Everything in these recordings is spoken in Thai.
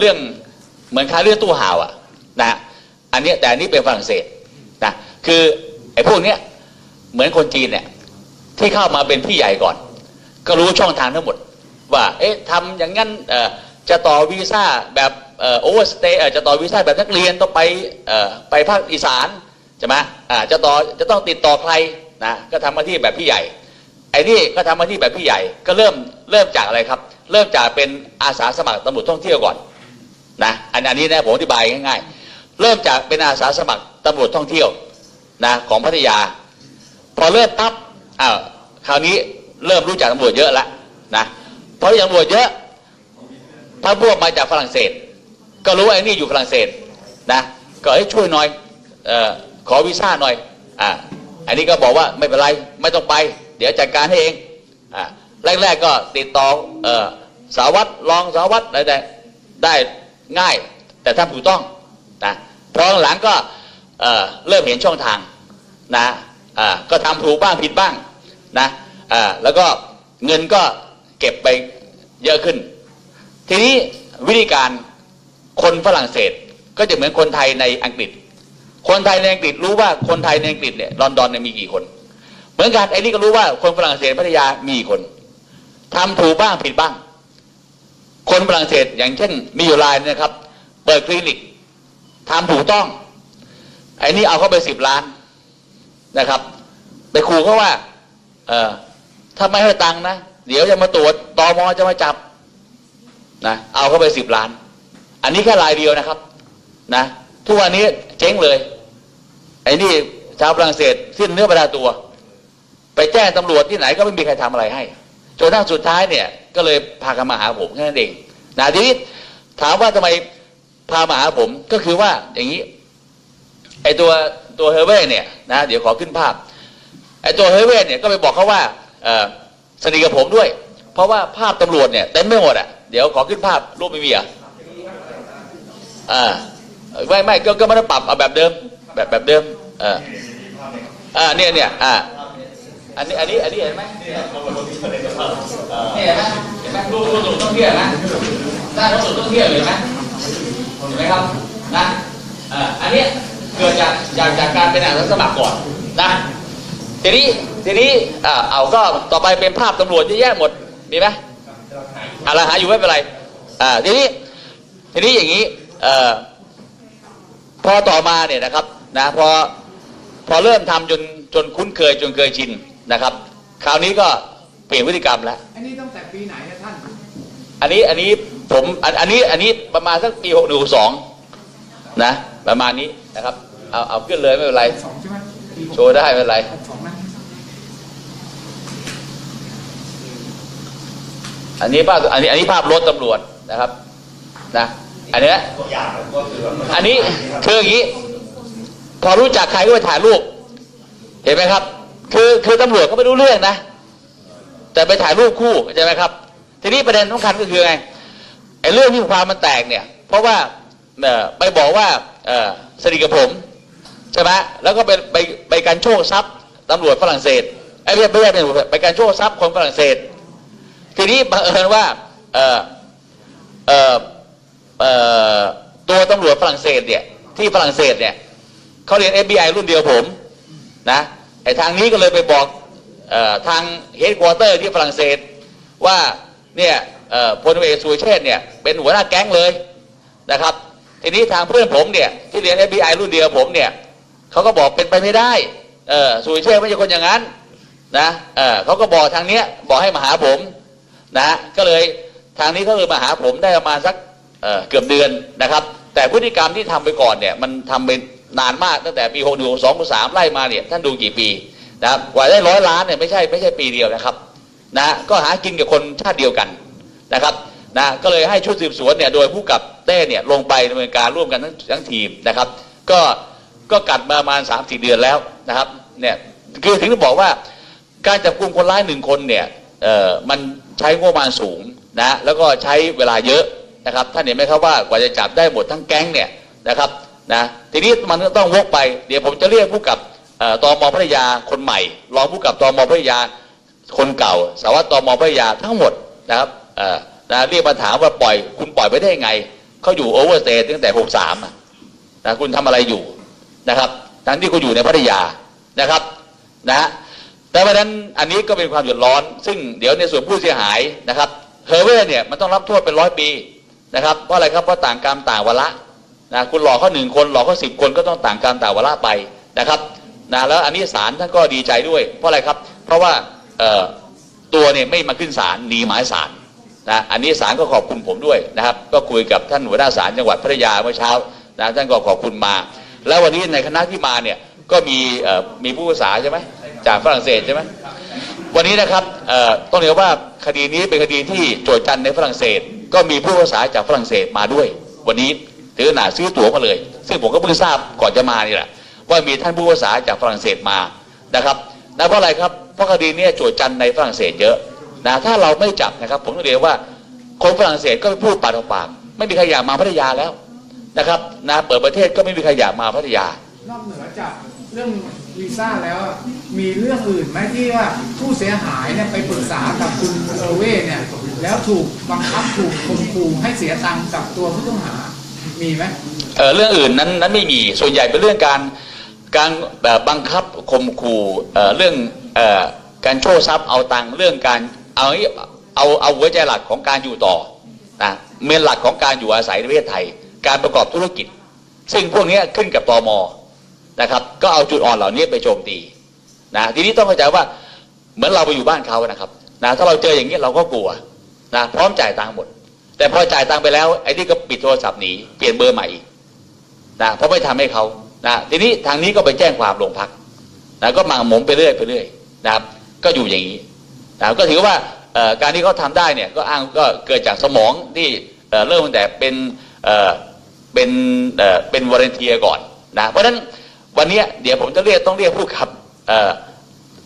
เรื่องเหมือนค้าเรื่องตู้ห่าวอะนะอันนี้แต่อันนี้เป็นฝรั่งเศสนะคือไอ้พวกเนี้ยเหมือนคนจีนเนี่ยที่เข้ามาเป็นพี่ใหญ่ก่อน ก็รู้ช่องทางทั้งหมด ว่าเอ๊ะทำอย่างนั้นเอ่อจะต่อวีซ่าแบบโอเวอร์สเตย์จะต่อวีซ่าแบบนักเรียนต้องไปเอ่อไปภาคอีสานใช่ไหมอ่าจะต่อจะต้องติดต่อใครนะก็ทำหน้าที่แบบพี่ใหญ่ไอ้นี่ก็ทำหน้าที่แบบพี่ใหญ่ก็เริ่มเริ่มจากอะไรครับ เริ่มจากเป็นอาสาสมัครตำรวจท่องเที่ยวก่อน นะอันอันนี้นะผมอธิบายง่ายๆ เริ่มจากเป็นอาสาสมัครตำรวจท่องเที่ยวนะของพัทยา พอเริ่มปั๊บอ้าวคราวนี้เริ่มรู้จักตำรวจเยอะแล้วนะพอรู้จักตำรวจเยอะถ้าพวกมาจากฝรั่งเศส ก็รู้ว่าไอ้นี่อยู่ฝรั่งเศสนะก็ให้ช่วยหน่อยออขอวีซ่าหน่อยอ่าอันนี้ก็บอกว่าไม่เป็นไรไม่ต้องไป เดี๋ยวจัดการให้เองอ่าแรกๆก็ติดต่อออสาวัตรรองสาวัตรอะไรได้ ง่าย แต่ถ้าถูกต้องนะพอหลังก็เริ่มเห็นช่องทางนะก็ทำถูกบ้างผิดบ้างนะแล้วก็เงินก็เก็บไปเยอะขึ้น ทีนี้วิธีการคนฝรั่งเศสก็จะเหมือนคนไทยในอังกฤษ คนไทยในอังกฤษรู้ว่าคนไทยในอังกฤษเนี่ยลอนดอนเนี่ยมีกี่คน เหมือนกันไอ้นี่ก็รู้ว่าคนฝรั่งเศสพัทยามีกี่คนทำถูกบ้างผิดบ้าง คนฝรั่งเศสอย่างเช่นมีอยู่รายนะครับ เปิดคลินิกทำถูกต้อง ไอ้นี่เอาเข้าไปสิบล้านนะครับ ไปขู่เขาว่า เออถ้าไม่ให้ตังค์นะ เดี๋ยวจะมาตรวจตอมอจะมาจับนะเอาเข้าไปสิบล้าน อันนี้แค่รายเดียวนะครับนะทุกวันนี้เจ๊งเลย ไอ้นี่ชาวฝรั่งเศสสิ้นเนื้อประดาตัว ไปแจ้งตำรวจที่ไหนก็ไม่มีใครทำอะไรให้ จนทั้งสุดท้ายเนี่ยก็เลยพากันมาหาผมแค่นั้นเองนะทีนี้ถามว่าทำไมพามาหาผมก็คือว่าอย่างนี้ไอ้ตัวตัวเฮเว่เนี่ยนะเดี๋ยวขอขึ้นภาพไอ้ตัวเฮเว่เนี่ยก็ไปบอกเขาว่าสนิทกับผมด้วย เพราะว่าภาพตำรวจเนี่ยเต็มไม่หมดอะเดี๋ยวขอขึ้นภาพรูปไม่มีอะอ่าไม่ไม่ก็ก็ไม่ได้ปรับเอาแบบเดิม แบบแบบเดิมเอออ่าเนี่ยเนี่ยอ่า อันนี้อันนี้อันนี้เห็นไหมเนี่ยเห็นไหมเห็นไหมรูปรูปตท่องเที่ยวนะได้รูปท่องเที่ยวเห็นไหมเห็นไหมครับนะอ่าอันเนี้ยเกิดจากจากจากการเป็นอาสาสมัครก่อนนะทีนี้ทีนี้อ่าเอาก็ต่อไปเป็นภาพตำรวจเยอะแยะหมดมีไหมอะไรหาอยู่ไม่เป็นไรอ่าทีนี้ทีนี้อย่างนี้เอ่อพอต่อมาเนี่ยนะครับนะพอพอเริ่มทำจนจนคุ้นเคยจนเคยชิน นะครับ คราวนี้ก็เปลี่ยนพฤติกรรมแล้ว อันนี้ตั้งแต่ปีไหนนะท่าน อันนี้อันนี้ผมอันอันนี้อันนี้ประมาณสักปีหกหนึ่งสองนะ ประมาณนี้นะครับ เอาเอาขึ้นเลยไม่เป็นไร สองใช่ไหมปีหกโชว์ได้ไม่เป็นไรหกสองนะอันนี้ภาพอันนี้อันนี้ภาพรถตำรวจนะครับนะอันเนี้ยอันนี้คืออย่างนี้ พอรู้จักใครก็ไปถ่ายรูป เห็นไหมครับ คือคือตำรวจเขาไม่รู้เรื่องนะ แต่ไปถ่ายรูปคู่เข้าใจไหมครับ ทีนี้ประเด็นสำคัญก็คือไงไอ้เรื่องที่ความมันแตกเนี่ย เพราะว่าไปบอกว่าสนิทกับผมใช่ไหมแล้วก็ไปไปไปการโชคทรัพย์ตำรวจฝรั่งเศสไอ้ไม่ใช่ไม่ใช่ไปการโชคทรัพย์คนฝรั่งเศส ทีนี้บังเอิญว่าเออเออเออตัวตำรวจฝรั่งเศสเนี่ยที่ฝรั่งเศสเนี่ยเขาเรียน FBI รุ่นเดียวผมนะ ไอ้ทางนี้ก็เลยไปบอกออทางเฮดควอเตอร์ที่ฝรั่งเศสว่าเนี่ยพลเอกสุเชษเนี่ยเป็นหัวหน้าแก๊งเลยนะครับ ทีนี้ทางเพื่อนผมเนี่ยที่เรียน FBI รุ่นเดียวผมเนี่ยเขาก็บอกเป็นไปไม่ได้สุเชษไม่ใช่คนอย่างนั้นนะเเขาก็บอกทางเนี้ยบอกให้มาหาผมนะก็เลยทางนี้เขาเลยมาหาผมได้ประมาณสักเเกือบเดือนนะครับ แต่พฤติกรรมที่ทำไปก่อนเนี่ยมันทำเป็น นานมากตั้งแต่ปี6 1 6 2 6 3ไล่มาเนี่ยท่านดูกี่ปีนะครับกว่าได้ร้อยล้านเนี่ยไม่ใช่ไม่ใช่ปีเดียวนะครับนะก็หากินกับคนชาติเดียวกันนะครับนะก็เลยให้ชุดสืบสวนเนี่ยโดยผู้กับเต้เนี่ยลงไปดำเนินการร่วมกันทั้งทั้งทีมนะครับ ก็ก็กัดมาประมาณสามสี่เดือนแล้วนะครับเนี่ยคือถึงได้บอกว่าการจับกลุ่มคนร้ายหนึ่งคนเนี่ยเอ่อมันใช้งบประมาณสูงนะแล้วก็ใช้เวลาเยอะนะครับท่านเห็นไหมครับว่ากว่าจะจับได้หมดทั้งแก๊งเนี่ยนะครับ นะทีนี้มันก็ต้องวกไป เดี๋ยวผมจะเรียกผู้กับเอ่อพัทยาคนใหม่ รองผู้กับตอมอพัทยาคนเก่าสารวัตรตมพัทยาทั้งหมดนะครับนะเรียกมาถามว่าปล่อย คุณปล่อยไปได้ยังไงเขาอยู่โอเวอร์สเตย์ตั้งแต่63อะนะคุณทำอะไรอยู่นะครับ ทั้งที่คุณอยู่ในพัทยานะครับนะฮะแต่เพราะฉะนั้นอันนี้ก็เป็นความเดือดร้อน ซึ่งเดี๋ยวในส่วนผู้เสียหายนะครับเฮอร์เวอร์เนี่ยมันต้องรับโทษเป็นร้อยปีนะครับเพราะอะไรครับเพราะต่างกรรมต่างวาระ นะคุณหลอกเขาหนึ่งคนหลอกเขาสิบคนก็ต้องต่างกรรมต่างวาระไปนะครับนะแล้วอันนี้ศาลท่านก็ดีใจด้วย เพราะอะไรครับ เพราะว่าตัวเนี่ยไม่มาขึ้นศาลหนีหมายศาลนะอันนี้ศาลก็ขอบคุณผมด้วยนะครับ ก็คุยกับท่านหัวหน้าศาลจังหวัดพัทยาเมื่อเช้านะท่านก็ขอบคุณมา แล้ววันนี้ในคณะที่มาเนี่ยก็มีมีผู้ภาษาใช่ไหมจากฝรั่งเศสใช่ไหมวันนี้นะครับต้องเรียกว่าคดีนี้เป็นคดีที่โจทย์จันในฝรั่งเศส ก็มีผู้ภาษาจากฝรั่งเศสมาด้วย วันนี้ ถือขนาดซื้อตั๋วมาเลย ซึ่งผมก็เพิ่งทราบก่อนจะมานี่แหละว่ามีท่านผู้ภาษาจากฝรั่งเศสมานะครับนะเพราะอะไรครับเพราะคดีนี้โจทย์จันในฝรั่งเศสเยอะนะถ้าเราไม่จับนะครับ ผมต้องเรียกว่าคนฝรั่งเศสก็ไปพูดปากต่อปาก ไม่มีใครอยากมาพัทยาแล้วนะครับนะเปิดประเทศก็ไม่มีใครอยากมาพัทยานอกเหนือจากเรื่องวีซ่าแล้วมีเรื่องอื่นไหมที่ว่าผู้เสียหายเนี่ยไปปรึกษากับคุณเอเว่เนี่ยแล้วถูกบังคับถูกข่มขู่ให้เสียตังค์กับตัวผู้ต้องหา มีไหมเออเรื่องอื่นนั้นนั้นไม่มีส่วนใหญ่เป็นเรื่องการการบังคับข่มขู่เออเรื่องเออการโชว์ทรัพย์เอาตังค์เรื่องการเอาเอาเอาหัวใจหลักของการอยู่ต่อนะเมนหลักของการอยู่อาศัยในประเทศไทย การประกอบธุรกิจ ซึ่งพวกนี้ขึ้นกับตอมนะครับ ก็เอาจุดอ่อนเหล่านี้ไปโจมตีนะทีนี้ต้องเข้าใจว่าเหมือนเราไปอยู่บ้านเขานะครับนะถ้าเราเจออย่างนี้เราก็กลัวนะพร้อมจ่ายตังค์หมด แต่พอจ่ายตังไปแล้วไอ้นี่ก็ปิดโทรศัพท์หนีเปลี่ยนเบอร์ใหม่อีกนะเพราะไม่ทำให้เขานะทีนี้ทางนี้ก็ไปแจ้งความโรงพักนะก็หมาหมมไปเรื่อยไปเรื่อยนะครับ ก็อยู่อย่างนี้นะก็ถือว่าการที่เขาทำได้เนี่ยก็อ้างก็เกิดจากสมองที่เเริ่มตั้งแต่เป็นเออเป็นเออเป็นวอร์เรนเทียก่อนนะเพราะฉะนั้นวันนี้เดี๋ยวผมจะเรียกต้องเรียกผู้ขับเอ่อ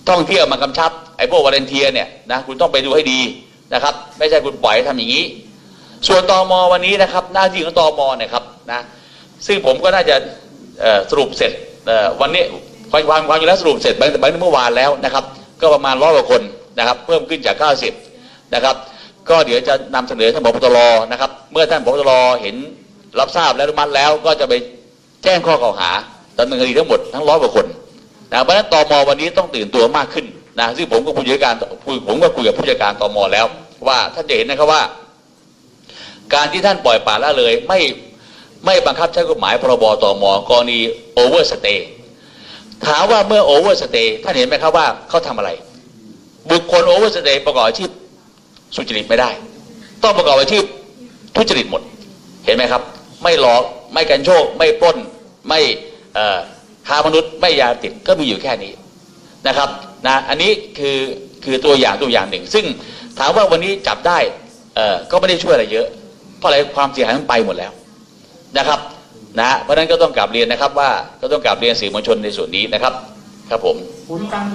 ท่องเที่ยวมากำชับไอ้พวกวาเนเทียเนี่ยนะคุณต้องไปดูให้ดีนะครับ ไม่ใช่คุณปล่อยทำอย่างนี้ ส่วนตอมวันนี้นะครับ หน้าที่ของตอมเนี่ยครับนะซึ่งผมก็น่าจะสรุปเสร็จวันนี้ความความความอยู่แล้วสรุปเสร็จไปไปเมื่อวานแล้วนะครับ ก็ประมาณร้อยกว่าคนนะครับ เพิ่มขึ้นจาก 90 นะครับ ก็เดี๋ยวจะนำเสนอท่านผบตรนะครับ เมื่อท่านผบตรเห็นรับทราบและอนุมัติแล้วก็จะไปแจ้งข้อกล่าวหาดำเนินคดีทั้งหมดทั้งร้อยกว่าคนนะเพราะฉะนั้นตมวันนี้ต้องตื่นตัวมากขึ้นนะซึ่งผมก็คุยกับผู้จัดการคุยผมก็คุยกับผู้จัดการตมแล้ว ว่าท่านจะเห็นนะครับว่า การที่ท่านปล่อยปละละเลย ไม่ไม่บังคับใช้กฎหมายพรบต่อมอกรณีโอเวอร์สเตย์ถามว่าเมื่อโอเวอร์สเตย์ท่านเห็นไหมครับว่าเขาทำอะไร บุคคลโอเวอร์สเตย์ประกอบอาชีพสุจริตไม่ได้ ต้องประกอบอาชีพทุจริตหมดเห็นไหมครับ ไม่หลอกไม่กันโชค ไม่ปล้นไม่เอ่อค้ามนุษย์ไม่ยาติดก็มีอยู่แค่นี้นะครับนะอันนี้คือคือตัวอย่างตัวอย่างหนึ่ง ซึ่งถามว่าวันนี้จับได้ก็ไม่ได้ช่วยอะไรเยอะ เพราะอะไรความเสียหายมันไปหมดแล้วนะครับนะเพราะนั้นก็ต้องกลับเรียนนะครับว่าก็ต้องกลับเรียนสื่อมวลชนในส่วนนี้นะครับ ครับผมผลการ